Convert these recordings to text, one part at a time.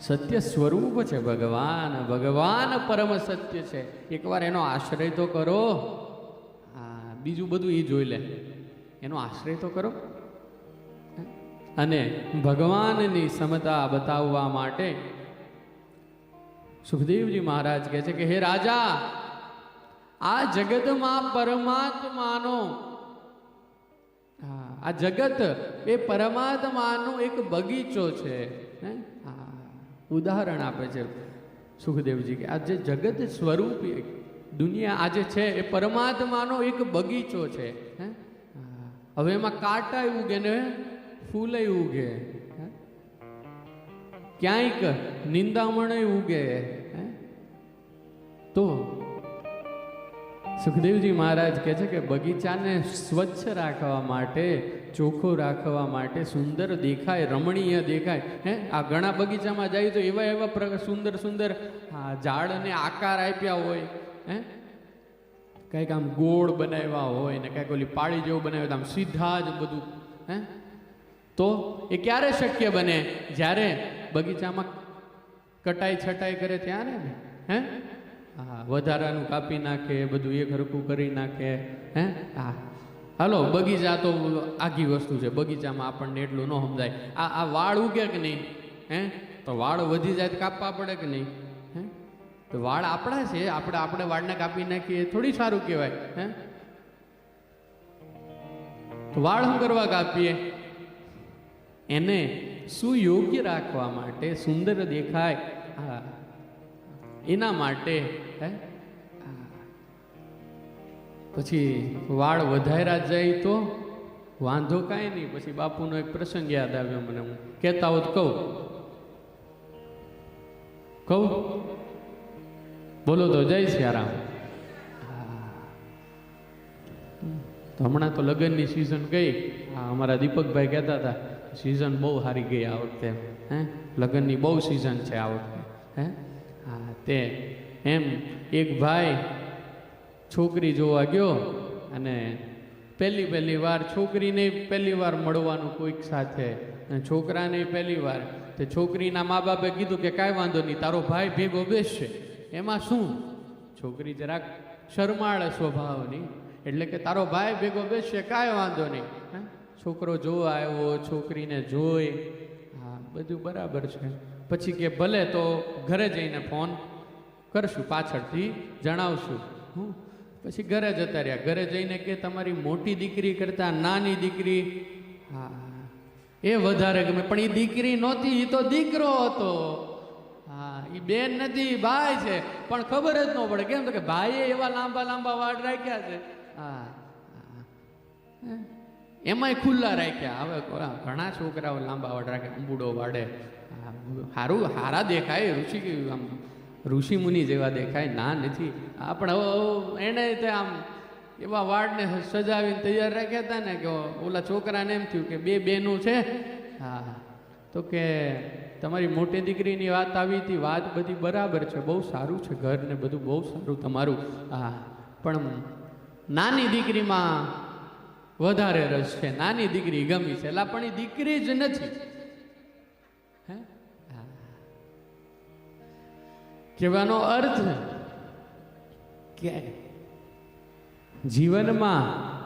સત્ય સ્વરૂપ છે ભગવાન ભગવાન પરમ સત્ય છે. એકવાર એનો આશ્રય તો કરો. હા, બીજું બધું એ જોઈ લે. એનો આશ્રય તો કરો. અને ભગવાનની સમતા બતાવવા માટે સુખદેવજી મહારાજ કહે છે કે, હે રાજા, આ જગતમાં પરમાત્માનો આ જગત એ પરમાત્માનો એક બગીચો છે. હે? ઉદાહરણ આપે છે સુખદેવજી કે આ જે જગત સ્વરૂપ દુનિયા આજે છે એ પરમાત્માનો એક બગીચો છે? હવે એમાં કાંટા ઉગે ને ફૂલે ઉગે? ક્યાંક નિંદામણ ઉગે? તો સુખદેવજી મહારાજ કહે છે કે બગીચાને સ્વચ્છ રાખવા માટે, ચોખ્ખો રાખવા માટે, સુંદર દેખાય, રમણીય દેખાય. હે, આ ઘણા બગીચામાં જાય તો એવા એવા સુંદર સુંદર ઝાડને આકાર આપ્યા હોય, હે? કંઈક આમ ગોળ બનાવ્યા હોય ને કંઈક ઓલી પાળી જેવું બનાવ્યું આમ સીધા જ બધું, હે? તો એ ક્યારે શક્ય બને? જ્યારે બગીચામાં કટાઈ છટાઈ કરે ત્યારે ને, હે? હા. વધારાનું કાપી નાખે, બધું એક હરખું કરી નાખે, હે? હા. હાલો, બગીચા તો આઘી વસ્તુ છે. બગીચામાં આપણને એટલું ન સમજાય. આ આ વાળ ઉગે કે નહીં? હે? તો વાળ વધી જાય તો કાપવા પડે કે નહીં? હે? તો વાળ આપણા છે. આપણે આપણે વાળને કાપી નાખીએ થોડી સારું કહેવાય. હે? તો વાળ શું કરવા કાપીએ? એને સુયોગ્ય રાખવા માટે સુંદર દેખાય. હા. એના માટે, હે? પછી વાળ વધાર્યા જાય તો વાંધો કાંઈ નહીં. પછી બાપુનો એક પ્રસંગ યાદ આવ્યો મને. હું કહેતા હોત, કહું. કહું? બોલો તો, જય સિયારામ. તો હમણાં તો લગ્નની સિઝન ગઈ. હા અમારા દીપકભાઈ કહેતા હતા સિઝન બહુ સારી ગઈ આ વખતે. હે? લગ્નની બહુ સિઝન છે આ વખતે. હે હા? તે એમ એક ભાઈ છોકરી જોવા ગયો અને પહેલી પહેલી વાર છોકરીને પહેલી વાર મળવાનું કોઈક સાથે અને છોકરાને પહેલી વાર. તે છોકરીના મા બાપે કીધું કે કાંઈ વાંધો નહીં, તારો ભાઈ ભેગો બેસશે. એમાં શું? છોકરી જરાક શરમાળે સ્વભાવની. એટલે કે તારો ભાઈ ભેગો બેસશે, કાંઈ વાંધો નહીં? છોકરો જોવા આવ્યો, છોકરીને જોઈ. હા, બધું બરાબર છે. પછી કે ભલે તો ઘરે જઈને ફોન કરશું પાછળથી જણાવશું. હું પછી ઘરે જતા રહ્યા. ઘરે જઈને કે તમારી મોટી દીકરી કરતાં નાની દીકરી. હા, એ વધારે ગમે. પણ એ દીકરી નહોતી એ તો દીકરો હતો. હા એ બેન નથી ભાઈ છે. પણ ખબર જ ન પડે. કેમ તો કે ભાઈએ એવા લાંબા લાંબા વાળ રાખ્યા છે. હા? એમાંય ખુલ્લા રાખ્યા. હવે ઘણા છોકરાઓ લાંબા વાળ રાખે, અંબુડો વાડે સારું હારા દેખાય, ઋષિ આમ ઋષિ મુનિ જેવા દેખાય? ના, નથી. આ પણ હવે એને તે આમ એવા વાળને સજાવીને તૈયાર રાખ્યા હતા ને કે ઓલા છોકરાને એમ થયું કે બે બેનું છે. હા તો કે તમારી મોટી દીકરીની વાત આવી હતી, વાત બધી બરાબર છે, બહુ સારું છે ઘર ને બધું, બહુ સારું તમારું. હા. પણ નાની દીકરીમાં વધારે રસ છે, નાની દીકરી ગમી છે. એટલે પણ એ દીકરી જ નથી. કહેવાનો અર્થ કે જીવનમાં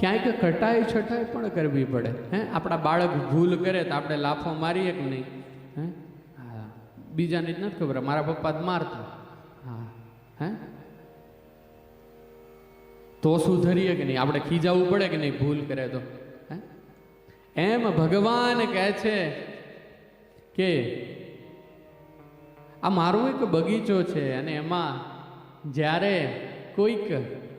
ક્યાંક કટાઈ છટાઈ પણ કરવી પડે, હે? આપણા બાળક ભૂલ કરે તો આપણે લાફો મારીએ કે નહીં, હે? બીજાને જ નથી ખબર, મારા પપ્પા જ મારતા. હા. હે? તો સુધરીએ કે નહીં? આપણે ખીજાવવું પડે કે નહીં ભૂલ કરે તો? હે? એમ ભગવાન કહે છે કે આ મારો એક બગીચો છે અને એમાં જ્યારે કોઈક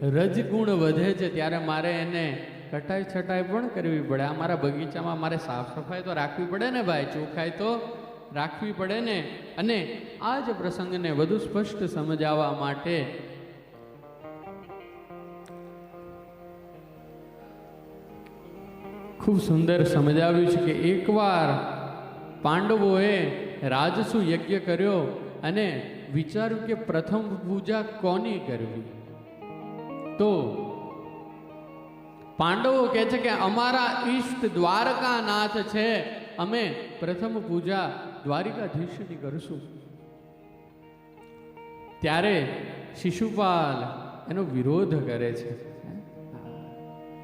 રજગુણ વધે છે ત્યારે મારે એને કટાઈ છટાઈ પણ કરવી પડે. આ મારા બગીચામાં મારે સાફ સફાઈ તો રાખવી પડે ને ભાઈ ચોખાઈ તો રાખવી પડે ને. અને આ જ પ્રસંગને વધુ સ્પષ્ટ સમજાવવા માટે ખૂબ સુંદર સમજાવ્યું છે કે એકવાર પાંડવોએ રાજસુ યજ્ઞ કર્યો અને વિચાર્યું કે પ્રથમ પૂજા કોની કરવી? તો પાંડવો કહે છે કે અમારા ઈષ્ટ દ્વારકાનાથ છે, અમે પ્રથમ પૂજા દ્વારિકાધીશની કરશું. ત્યારે શિશુપાલ એનો વિરોધ કરે છે.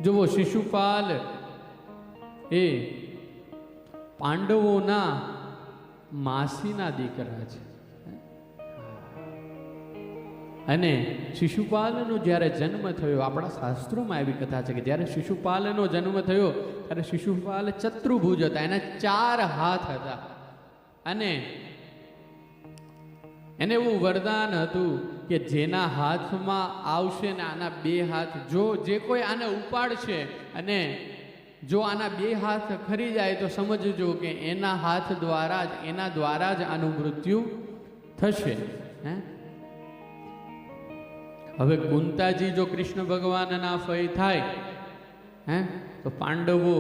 જુઓ, શિશુપાલ એ પાંડવોના માસીના દીકરા છે. અને શિશુપાલનો જ્યારે જન્મ થયો, આપણા શાસ્ત્રોમાં એવી કથા છે કે જ્યારે શિશુપાલનો જન્મ થયો, ત્યારે શિશુપાલ ચતુર્ભુજ હતા, એના ચાર હાથ હતા. અને એને એવું વરદાન હતું કે જેના હાથમાં આવશે ને આના બે હાથ, જો જે કોઈ આને ઉપાડશે અને જો આના બે હાથ ખરી જાય તો સમજજો કે એના હાથ દ્વારા જ, એના દ્વારા જ આનું મૃત્યુ થશે, હે? હવે કુંતાજી જો કૃષ્ણ ભગવાનના ફય થાય, હે? તો પાંડવો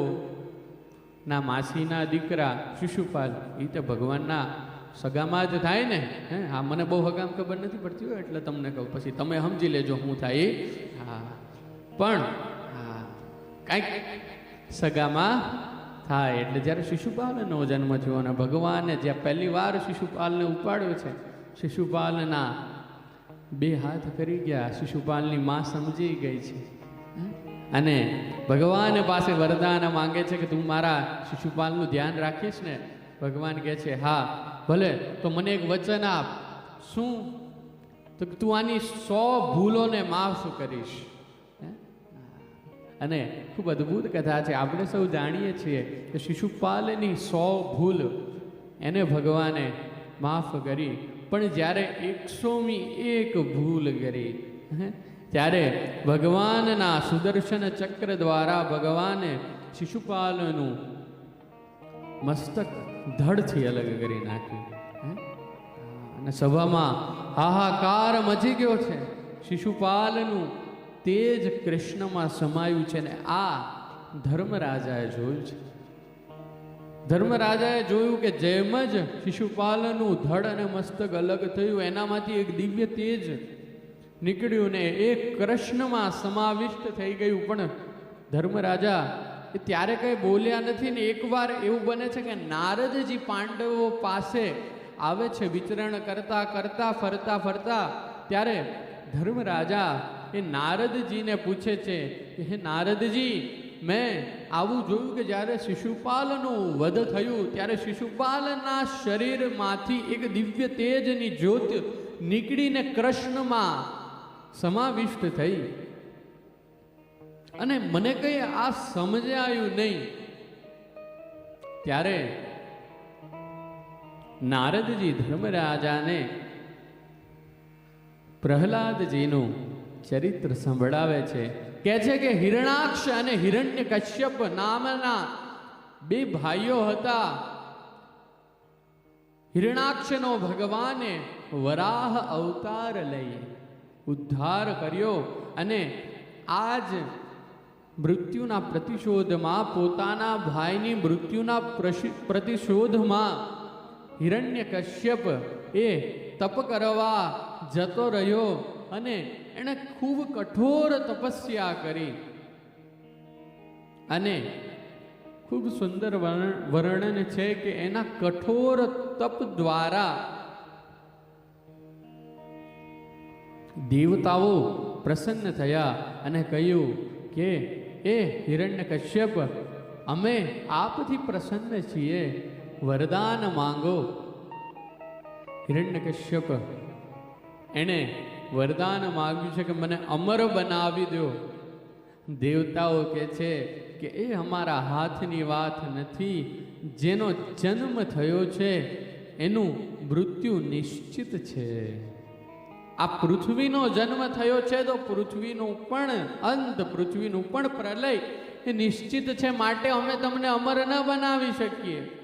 ના માસીના દીકરા શિશુપાલ એ તો ભગવાનના સગામાં જ થાય ને, હે? હા, મને બહુ હગામ ખબર નથી પડતી હોય, એટલે તમને કહું. પછી તમે સમજી લેજો હું થાય. હા, પણ, હા, કાંઈક સગામાં થાય. એટલે જ્યારે શિશુપાલનો જન્મ થયો અને ભગવાને જ્યાં પહેલી વાર શિશુપાલને ઉપાડ્યો છે, શિશુપાલના બે હાથ કરી ગયા. શિશુપાલની માં સમજી ગઈ છે. અને ભગવાન પાસે વરદાન માંગે છે કે તું મારા શિશુપાલનું ધ્યાન રાખીશ ને? ભગવાન કહે છે, હા, ભલે, તો મને એક વચન આપ. શું? તો તું આની સો ભૂલોને માફ કરીશ? અને ખૂબ અદ્ભુત કથા છે આપણે સૌ જાણીએ છીએ કે શિશુપાલની સો ભૂલ એને ભગવાને માફ કરી, પણ જ્યારે એકસોમી એક ભૂલ કરી? ત્યારે ભગવાનના સુદર્શન ચક્ર દ્વારા ભગવાને શિશુપાલનું મસ્તક ધડથી અલગ કરી નાખ્યું? અને સભામાં હાહાકાર મચી ગયો છે શિશુપાલનું તેજ કૃષ્ણમાં સમાયું છે ને આ ધર્મરાજાએ જોયું છે. ધર્મરાજાએ જોયું કે જેમ જ શિશુપાલનું ધડ અને મસ્તક અલગ થયું, એનામાંથી એક દિવ્ય તેજ નીકળ્યું ને એ કૃષ્ણમાં સમાવિષ્ટ થઈ ગયું. પણ ધર્મરાજા એ ત્યારે કંઈ બોલ્યા નથી ને એકવાર એવું બને છે કે નારદજી પાંડવો પાસે આવે છે વિચરણ કરતા કરતા, ફરતા ફરતા, ત્યારે ધર્મરાજા એ નારદજીને પૂછે છે કે, હે નારદજી, મેં આવું જોયું કે જ્યારે શિશુપાલનું વધ થયું, ત્યારે શિશુપાલના શરીરમાંથી એક દિવ્ય તેજની જ્યોત નીકળીને કૃષ્ણમાં સમાવિષ્ટ થઈ. અને મને કંઈ આ સમજાયું નહીં. ત્યારે નારદજી ધર્મરાજાને પ્રહલાદજીનું ચરિત્ર સંભળાવે છે. કહે છે કે હિરણાક્ષ અને હિરણ્ય કશ્યપ નામના બે ભાઈઓ હતા. હિરણાક્ષનો ભગવાને વરાહ અવતાર લઈ ઉદ્ધાર કર્યો અને આજ મૃત્યુના પ્રતિશોધમાં, પોતાના ભાઈની મૃત્યુના પ્રતિશોધમાં હિરણ્ય કશ્યપ એ તપ કરવા જતો રહ્યો અને એણે ખૂબ કઠોર તપસ્યા કરી. અને ખૂબ સુંદર વર્ણ- વર્ણન છે કે એના કઠોર તપ દ્વારા દેવતાઓ પ્રસન્ન થયા અને કહ્યું કે, એ હિરણ્ય કશ્યપ, અમે આપથી પ્રસન્ન છીએ. વરદાન માંગો. હિરણ્ય કશ્યપ એણે વરદાન માગ્યું છે કે મને અમર બનાવી દો. દેવતાઓ કહે છે કે એ અમારા હાથની વાત નથી. જેનો જન્મ થયો છે, એનું મૃત્યુ નિશ્ચિત છે. આ પૃથ્વીનો જન્મ થયો છે તો પૃથ્વીનું પણ અંત, પૃથ્વીનું પણ પ્રલય એ નિશ્ચિત છે. માટે અમે તમને અમર ન બનાવી શકીએ.